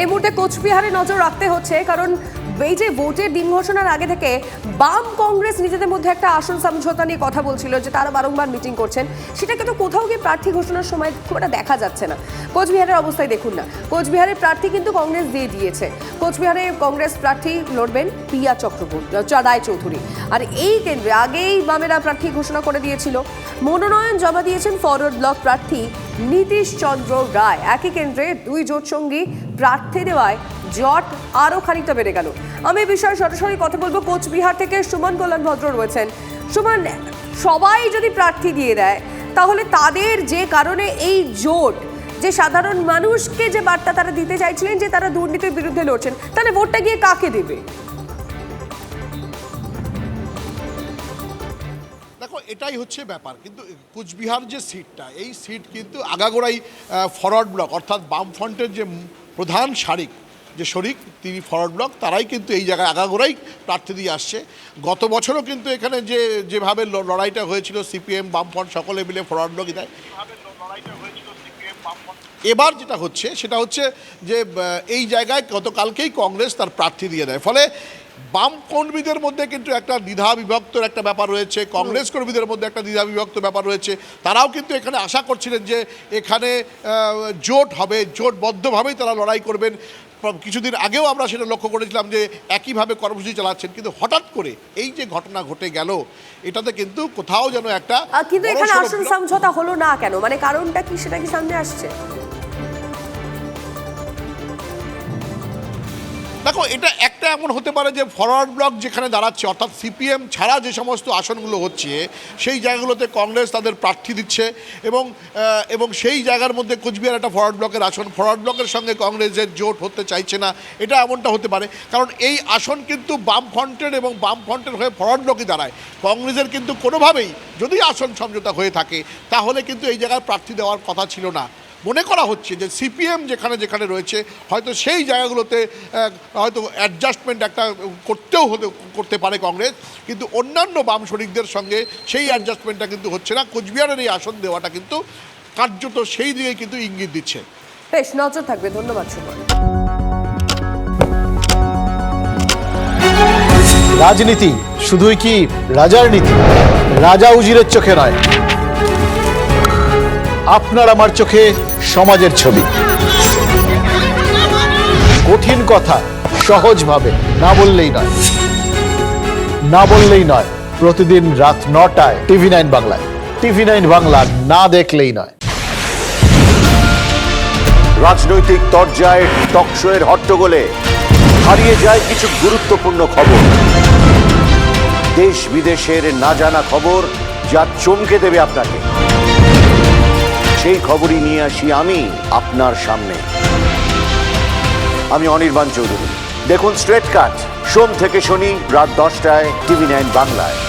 এই মুহূর্তে কোচবিহারে নজর রাখতে হচ্ছে, কারণ এই যে ভোটের দিন ঘোষণার আগে থেকে বাম কংগ্রেস নিজেদের মধ্যে একটা আসন সমঝোতা নিয়ে কথা বলছিল যে তারা বারংবার মিটিং করছেন। সেটাকে তো কোথাও গিয়ে প্রার্থী ঘোষণার সময় খুব একটা দেখা যাচ্ছে না। কোচবিহারের অবস্থায় দেখুন না। কোচবিহারের প্রার্থী কিন্তু কংগ্রেস দিয়ে দিয়েছে। কোচবিহারে কংগ্রেস প্রার্থী লড়বেন পিয়া চক্রবর্তী রায় চৌধুরী। আর এই কেন্দ্রে আগেই বামেরা প্রার্থী ঘোষণা করে দিয়েছিল। মনোনয়ন জমা দিয়েছেন ফরওয়ার্ড ব্লক প্রার্থী নীতিশ চন্দ্র রায়। একই কেন্দ্রে দুই জোট সঙ্গী প্রার্থী দেওয়ায় জট আরও খানিকটা বেড়ে গেল। আমি বিষয়ে সরাসরি কথা বলব কোচবিহার থেকে সুমন কল্যাণ ভদ্র রয়েছেন। সুমন, সবাই যদি প্রার্থী দিয়ে দেয়, তাহলে তাদের যে কারণে এই জোট, যে সাধারণ মানুষকে যে বার্তা তারা দিতে চাইছিলেন যে তারা দুর্নীতির বিরুদ্ধে লড়ছেন, তাহলে ভোটটা গিয়ে কাকে দেবে? এটাই হচ্ছে ব্যাপার। কিন্তু কুচবিহার যে সিটটা, এই সিট কিন্তু আগাগোড়াই ফরওয়ার্ড ব্লক অর্থাৎ বামফ্রন্টের যে প্রধান শারিক, যে শরিক, তিনি ফরওয়ার্ড ব্লক তারাই কিন্তু এই জায়গায় আগাগোড়াই প্রার্থী দিয়ে আসছে। গত বছরও কিন্তু এখানে যে, যেভাবে লড়াইটা হয়েছিল, সিপিএম, বামফ্রন্ট, সকলে মিলে ফরওয়ার্ড ব্লকই দেয়। এবার যেটা হচ্ছে, সেটা হচ্ছে যে এই জায়গায় গতকালকেই কংগ্রেস তার প্রার্থী দিয়ে দেয়। ফলে বাম কর্মীদের মধ্যে কিন্তু একটা দ্বিধা বিভক্তর একটা ব্যাপার রয়েছে কংগ্রেস কর্মীদের মধ্যে একটা দ্বিধা বিভক্ত ব্যাপার রয়েছে। তারাও কিন্তু এখানে আশা করছিলেন যে এখানে জোট হবে জোটবদ্ধভাবেই তারা লড়াই করবেন। কিছুদিন আগেও আমরা সেটা লক্ষ্য করেছিলাম যে একইভাবে কর্মসূচি চালাচ্ছেন কিন্তু হঠাৎ করে এই যে ঘটনা ঘটে গেল এটাতে কিন্তু কোথাও যেন একটা কিন্তু এখানে আসন সমঝোতা হলো না কেন? মানে কারণটা কি সেটা কি সামনে আসছে? দেখো, এটা একটা এমন হতে পারে যে ফরওয়ার্ড ব্লক যেখানে দাঁড়াচ্ছে, অর্থাৎ সিপিএম ছাড়া যে সমস্ত আসনগুলো হচ্ছে, সেই জায়গাগুলোতে কংগ্রেস তাদের প্রার্থী দিচ্ছে এবং এবং সেই জায়গার মধ্যে কোচবিহার একটা ফরওয়ার্ড ব্লকের আসন। ফরওয়ার্ড ব্লকের সঙ্গে কংগ্রেসের জোট হতে চাইছে না, এটা এমনটা হতে পারে। কারণ এই আসন কিন্তু বাম ফ্রন্টের এবং বাম ফ্রন্টের হয়ে ফরওয়ার্ড ব্লকই দাঁড়ায়। কংগ্রেসের কিন্তু কোনোভাবেই যদি আসন সমঝোতা হয়ে থাকে, তাহলে কিন্তু এই জায়গায় প্রার্থী দেওয়ার কথা ছিল না। মনে করা হচ্ছে যে সিপিএম যেখানে যেখানে রয়েছে হয়তো সেই জায়গাগুলোতে হয়তো অ্যাডজাস্টমেন্ট একটা করতেও হতে করতে পারে কংগ্রেস কিন্তু অন্যান্য বাম শরিকদের সঙ্গে সেই অ্যাডজাস্টমেন্টটা কিন্তু হচ্ছে না। কোচবিহারের এই আসন দেওয়াটা কিন্তু কার্যত সেই দিকে কিন্তু ইঙ্গিত দিচ্ছে। বেশ নজর থাকবে। ধন্যবাদ সুমন। রাজনীতি শুধুই কি রাজার নীতি? রাজা উজিরের চোখে নয়। আপনার আমার চোখে সমাজের ছবি। কঠিন কথা, সহজভাবে, না বললেই নয়। না বললেই নয়, প্রতিদিন রাত নটায় টিভি নাইন বাংলায়। টিভি নাইন বাংলা না দেখলেই নয়। রাজনৈতিক তরজায় টকশোয়ের হট্টগোলে হারিয়ে যায় কিছু গুরুত্বপূর্ণ খবর। দেশ বিদেশের না জানা খবর, যা চমকে দেবে আপনাকে। সেই খবরই নিয়ে আসি আমি আপনার সামনে। আমি অনির্বাণ চৌধুরী। দেখুন স্ট্রেট কাট। সোম থেকে শনি রাত দশটায় টিভি নাইন বাংলায়।